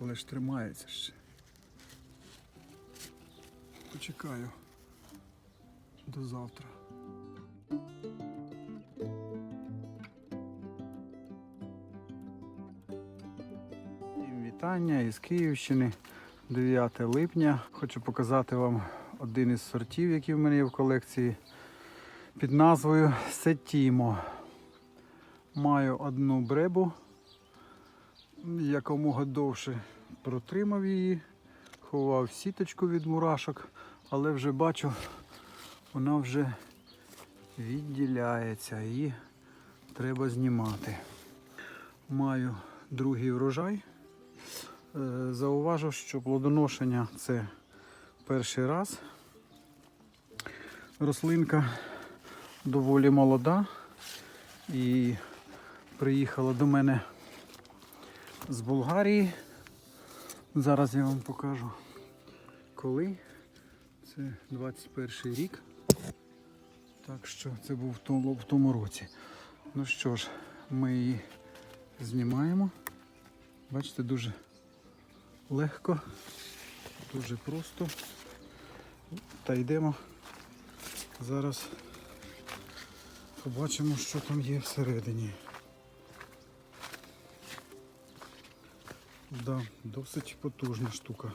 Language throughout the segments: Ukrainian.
Але ж тримається ще. Почекаю до завтра. Вітання із Київщини. 9 липня. Хочу показати вам один із сортів, який в мене є в колекції під назвою Сетімо. Маю одну бребу, якомога довше протримав її, ховав сіточку від мурашок, але вже бачу, вона вже відділяється, її треба знімати. Маю другий врожай. Е, Зауважу, що плодоношення це перший раз. Рослинка доволі молода і приїхала до мене з Болгарії. Зараз я вам покажу коли. Це 21 рік. Так що це був в тому, в тому році. Ну що ж, ми її знімаємо. Бачите, дуже легко, дуже просто. Та йдемо. Зараз побачимо, що там є всередині. Да, досить потужна штука.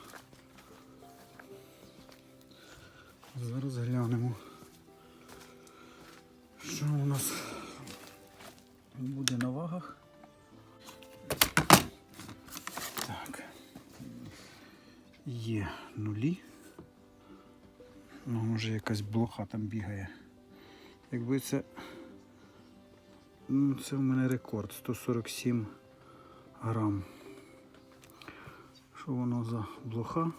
Зараз глянемо, що у нас буде на вагах. Так. Є нулі. Ну, може якась блоха там бігає. Якби це. Ну, це в мене рекорд 147 грам. Що воно за блоха?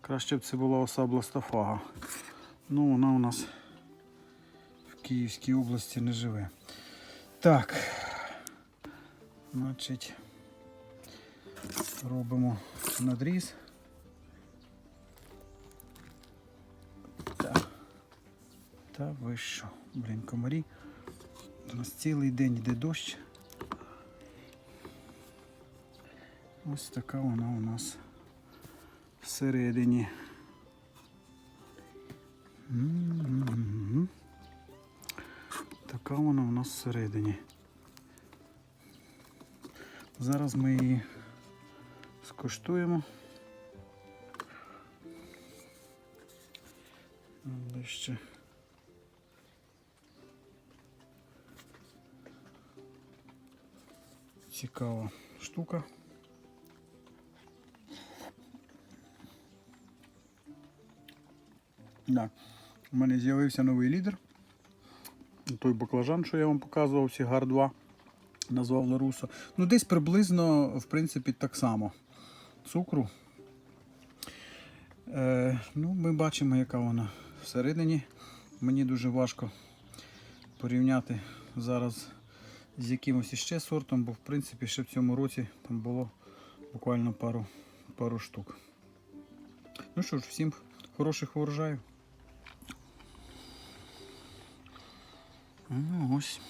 Краще б це була оса бластафага. Ну, вона у нас в Київській області не живе. Так. Значить, робимо надріз. Та ви що? Блін, комарі. У нас цілий день йде дощ. Ось така вона у нас всередині. Така вона у нас всередині. Зараз ми її скуштуємо. Ближче. Цікава штука. Да. У мене з'явився новий лідер. Той баклажан, що я вам показував, Сігар 2, назвав Ларусо. Ну, десь приблизно, в принципі, так само. Цукру. Е, ну, ми бачимо, яка вона всередині. Мені дуже важко порівняти зараз з якимось іще сортом, бо в принципі ще в цьому році там було буквально пару, пару штук. Ну що ж, всім хороших урожаїв. Ну, ось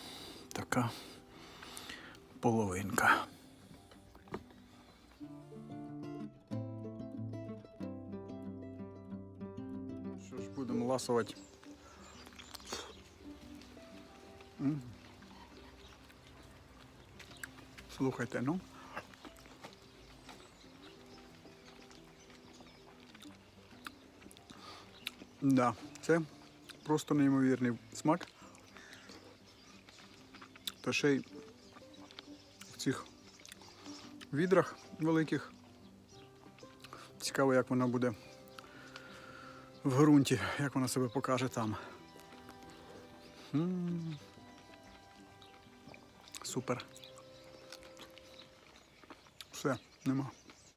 така половинка. Що ж, будемо ласувати. Слухайте, ну. Да, це просто неймовірний смак. Та в цих відрах великих. Цікаво, як вона буде в ґрунті, як вона себе покаже там. Супер. Все, нема.